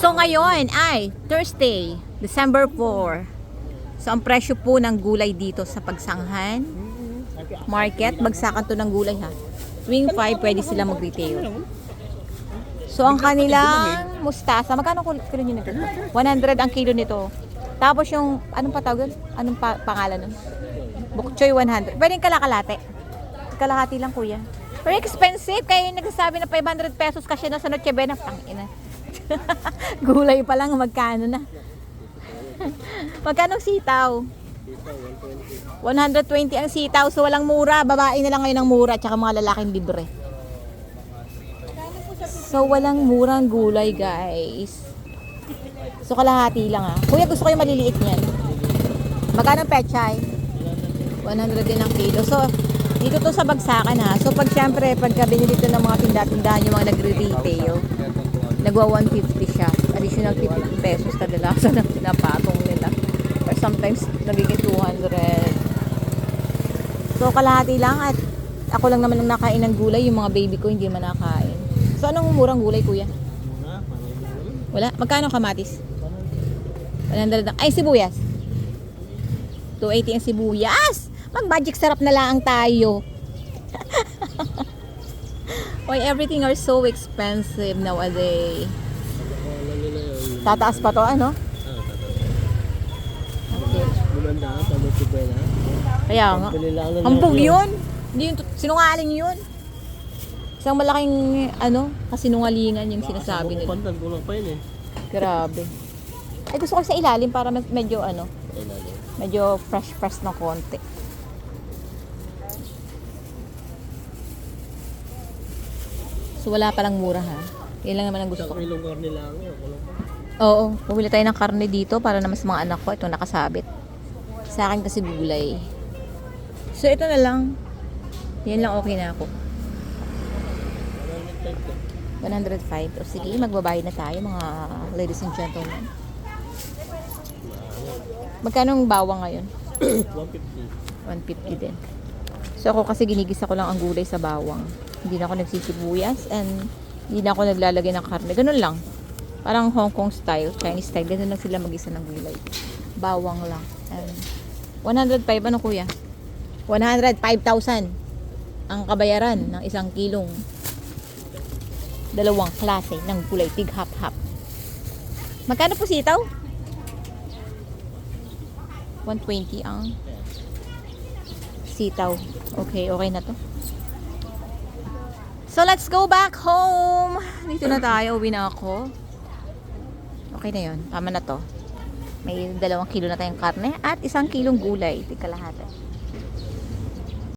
So ngayon ay Thursday, December 4. So ang presyo po ng gulay dito sa Pagsanghan Market, bagsakan to ng gulay ha. Tuwing 5 pwede sila mag-retail. So ang kanilang mustasa, magkano kilo nyo nito? 100 ang kilo nito. Tapos yung, anong patawag yun? Anong pa- pangalan nun? Bukchoy 100. Pwedeng kalakalate. Kalahati lang kuya. Pero expensive, kaya yung nagsasabi na 500 pesos kasi na sa Noche Buena. Pangina. Gulay pa lang, magkano na. magkano sitaw? 120 ang sitaw, so walang mura. Babae na lang ngayon ang mura, tsaka mga lalaking libre. So walang murang gulay, guys. So kalahati lang ah. Kuya, gusto ko yung maliliit niyan. Magkano ang pechay? 100 din ang kilo. So, dito to sa bagsakan ha. So, pag syempre, pagka binili to ng mga tinda-tindahan, yung mga nagre-retail, nagwa 150 siya. Additional 50 pesos kadalasan ang pinapatong nila. Or sometimes, nagiging 200. So, kalahati lang at ako lang naman ang nakain ng gulay. Yung mga baby ko hindi man nakain. So, anong murang gulay, kuya? Wala? Magkano kamatis? 100 lang. Ay, sibuyas. 280 ang sibuyas. Mag-magic sarap na lang tayo. Why everything are so expensive nowadays. Tataas pa to, ano? Gumanda, si Bella. Kaya nga. Nervyo. yun. Hindi yun, sinungaling yun. Isang malaking, ano, kasinungalingan yung sinasabi nila. Kontan, kulang pa yun eh. Grabe. Ay, gusto ko sa ilalim para med- medyo, ano, medyo fresh-fresh ng konti. So, wala palang mura ha. Yan lang naman ang gusto Isang ko. kilong karne lang eh. Kulang pa. Oo, bumili tayo ng karne dito para naman sa mga anak ko. Ito nakasabit. Sa akin kasi gulay. So, ito na lang. Yan lang okay na ako. 105. O sige, magbabayad na tayo mga ladies and gentlemen. Magkano ang bawang ngayon? 150. 150 din. So ako kasi ginigisa ko lang ang gulay sa bawang. Hindi na ako nagsisibuyas and hindi na ako naglalagay ng karne. Ganun lang. Parang Hong Kong style, Chinese style. Ganun lang sila mag-isa ng gulay. Bawang lang. And 105, ano kuya? 105,000 ang kabayaran ng isang kilong dalawang klase ng gulay. Tig hap-hap. Magkano po sitaw? 120 ang sitaw. Okay, okay na to. So, let's go back home. Dito na tayo. Uwi na ako. Okay na yun. Tama na to. May dalawang kilo na tayong karne at isang kilong gulay. Tika lahat.